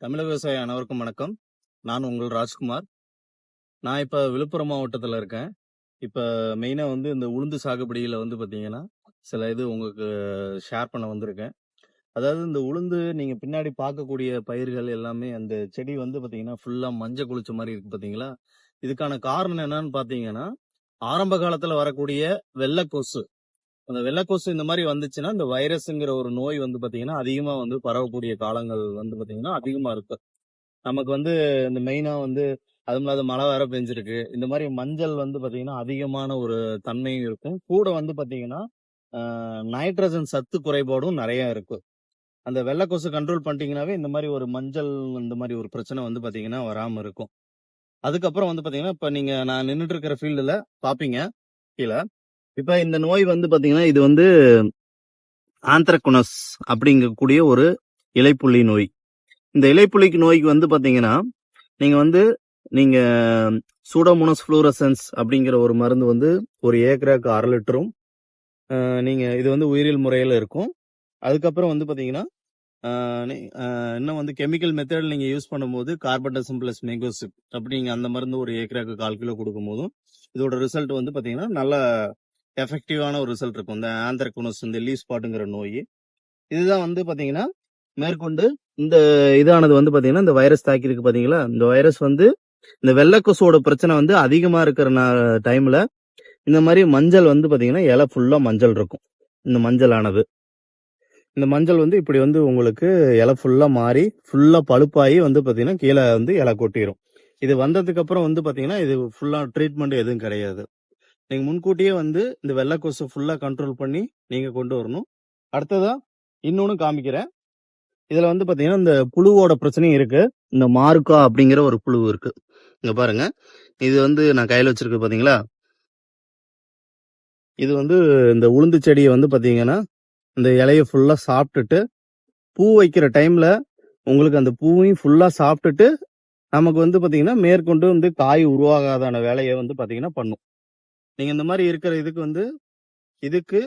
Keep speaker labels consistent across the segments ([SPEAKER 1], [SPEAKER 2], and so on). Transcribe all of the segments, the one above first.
[SPEAKER 1] தமிழக விவசாய அனைவருக்கும் வணக்கம். நான் உங்கள் ராஜ்குமார். நான் இப்போ விழுப்புரம் மாவட்டத்தில் இருக்கேன். இப்போ மெயினாக வந்து இந்த உளுந்து சாகுபடியில் வந்து பார்த்தீங்கன்னா சில இது உங்களுக்கு ஷேர் பண்ண வந்திருக்கேன். அதாவது இந்த உளுந்து நீங்கள் பின்னாடி பார்க்கக்கூடிய பயிர்கள் எல்லாமே அந்த செடி வந்து பார்த்தீங்கன்னா ஃபுல்லாக மஞ்சள் குளிச்ச மாதிரி இருக்கு பார்த்தீங்களா இதுக்கான காரணம் என்னன்னு பார்த்தீங்கன்னா ஆரம்ப காலத்தில் வரக்கூடிய வெள்ளை கொசு அந்த வெள்ளைக்கொசு இந்த மாதிரி வந்துச்சுன்னா இந்த வைரஸ்ங்கிற ஒரு நோய் வந்து பாத்தீங்கன்னா அதிகமாக வந்து பரவக்கூடிய காலங்கள் வந்து பார்த்தீங்கன்னா அதிகமாக இருக்கு. நமக்கு வந்து இந்த மெயினா வந்து அதுவும் இல்லாத மழை வேற பெஞ்சிருக்கு. இந்த மாதிரி மஞ்சள் வந்து பாத்தீங்கன்னா அதிகமான ஒரு தன்மையும் இருக்கும். கூட வந்து பாத்தீங்கன்னா நைட்ரஜன் சத்து குறைபாடும் நிறைய இருக்கு. அந்த வெள்ளக்கொசு கண்ட்ரோல் பண்ணிட்டீங்கன்னாவே இந்த மாதிரி ஒரு மஞ்சள் இந்த மாதிரி ஒரு பிரச்சனை வந்து பாத்தீங்கன்னா வராம இருக்கும். அதுக்கப்புறம் வந்து பாத்தீங்கன்னா இப்ப நீங்க நான் நின்றுட்டு இருக்கிற ஃபீல்டுல பாப்பீங்க கீழே. இப்ப இந்த நோய் வந்து பாத்தீங்கன்னா இது வந்து ஆந்த்ரகுனஸ் அப்படிங்கக்கூடிய ஒரு இலைப்புள்ளி நோய். இந்த இலைப்புள்ளிக்கு நோய்க்கு வந்து பாத்தீங்கன்னா நீங்க வந்து நீங்க சூடோமோனஸ் ஃப்ளூரசன்ஸ் அப்படிங்கிற ஒரு மருந்து வந்து ஒரு ஏக்கராக்கு அரை லிட்டரும் நீங்கள் நீங்க இது வந்து உயிரியல் முறையில் இருக்கும். அதுக்கப்புறம் வந்து பாத்தீங்கன்னா இன்னும் வந்து கெமிக்கல் மெத்தட் நீங்க யூஸ் பண்ணும்போது கார்பன்டசம் பிளஸ் மெங்கோசிப் அப்படிங்க அந்த மருந்து ஒரு ஏக்கராக்கு கால் கிலோ கொடுக்கும் போதும் இதோட ரிசல்ட் வந்து பாத்தீங்கன்னா நல்ல எஃபெக்டிவான ஒரு ரிசல்ட் இருக்கும். இந்த ஆந்திரகுனஸ் இந்த லீவ் ஸ்பாட்டுங்கிற நோய். இதுதான் வந்து பார்த்தீங்கன்னா மேற்கொண்டு இந்த இதானது வந்து பார்த்தீங்கன்னா இந்த வைரஸ் தாக்கியிருக்கு பார்த்தீங்களா இந்த வைரஸ் வந்து இந்த வெள்ளைக்கொசோட பிரச்சனை வந்து அதிகமாக இருக்கிற டைமில் இந்த மாதிரி மஞ்சள் வந்து பார்த்தீங்கன்னா இலை ஃபுல்லாக மஞ்சள் இருக்கும். இந்த மஞ்சளானது. இந்த மஞ்சள் வந்து இப்படி வந்து உங்களுக்கு இலை ஃபுல்லாக மாறி ஃபுல்லாக பழுப்பாகி வந்து பார்த்தீங்கன்னா கீழே வந்து இலை கொட்டிரும். இது வந்ததுக்கு அப்புறம் வந்து பார்த்தீங்கன்னா இது ஃபுல்லாக ட்ரீட்மெண்ட் எதுவும் கிடையாது. நீங்கள் முன்கூட்டியே வந்து இந்த வெள்ளைக்கொசு ஃபுல்லாக கண்ட்ரோல் பண்ணி நீங்கள் கொண்டு வரணும். அடுத்ததாக இன்னொன்று காமிக்கிறேன். இதில் வந்து பார்த்தீங்கன்னா இந்த புழுவோட பிரச்சனையும் இருக்குது இந்த மார்க்கா அப்படிங்கிற ஒரு புழு இருக்குது இங்கே பாருங்க. இது வந்து நான் கையில் வச்சுருக்கு பார்த்தீங்களா இது வந்து இந்த உளுந்து செடியை வந்து பார்த்தீங்கன்னா இந்த இலையை ஃபுல்லாக சாப்பிட்டுட்டு பூ வைக்கிற டைமில் உங்களுக்கு அந்த பூவையும் ஃபுல்லாக சாப்பிட்டுட்டு நமக்கு வந்து பார்த்தீங்கன்னா மேற்கொண்டு வந்து காய் உருவாகாதான வேலையை வந்து பார்த்தீங்கன்னா பண்ணும். நீங்க இந்த மாதிரி இருக்கிற இதுக்கு வந்து இதுக்கு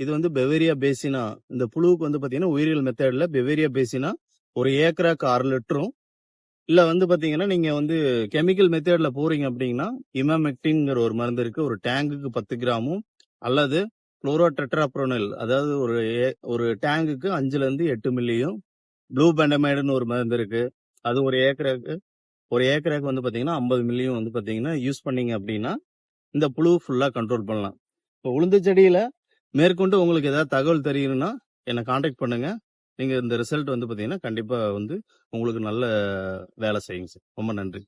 [SPEAKER 1] இது வந்து பெவேரியா பேசினா இந்த புழுவுக்கு வந்து பாத்தீங்கன்னா உயிரியல் மெத்தட்ல பெவேரியா பேசினா ஒரு ஏக்கராக்கு ஆறு லிட்டரும் இல்ல வந்து பாத்தீங்கன்னா நீங்க வந்து கெமிக்கல் மெத்தட்ல போறீங்க அப்படின்னா இமாமெக்டின்ங்கிற ஒரு மருந்து இருக்கு. ஒரு டேங்குக்கு பத்து கிராமும் அல்லது குளோரோ டெட்ராப்ரோனல் அதாவது ஒரு ஏ- ஒரு டேங்குக்கு அஞ்சுல இருந்து எட்டு மில்லியும் ப்ளூ பெண்டமைடுன்னு ஒரு மருந்து இருக்கு. அது ஒரு ஏக்கராக்கு ஒரு ஏக்கராக்கு வந்து பாத்தீங்கன்னா ஐம்பது மில்லியும் வந்து பாத்தீங்கன்னா யூஸ் பண்ணீங்க அப்படின்னா இந்த புழு ஃபுல்லாக கண்ட்ரோல் பண்ணலாம். இப்போ உளுந்து செடியில் மேற்கொண்டு உங்களுக்கு ஏதாவது தகவல் தெரியணும்னா என்னை காண்டாக்ட் பண்ணுங்கள் நீங்கள் இந்த ரிசல்ட் வந்து பார்த்தீங்கன்னா கண்டிப்பாக வந்து உங்களுக்கு நல்ல வேலை செய்யுங்க சார். ரொம்ப நன்றி.